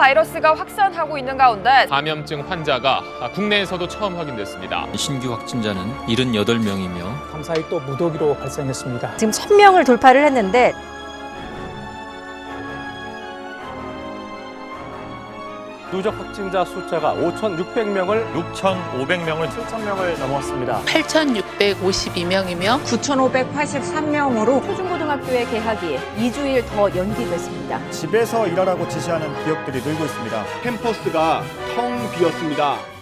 바이러스가 확산하고 있는 가운데 감염증 환자가 국내에서도 처음 확인됐습니다. 신규 확진자는 78명이며 감사히 또 무더기로 발생했습니다. 지금 1000명을 돌파를 했는데 누적 확진자 숫자가 5,600명을 6,500명을 7,000명을 넘었습니다. 8,652명이며 9,583명으로 초중고등학교의 개학이 2주일 더 연기됐습니다. 집에서 일하라고 지시하는 기업들이 늘고 있습니다. 캠퍼스가 텅 비었습니다.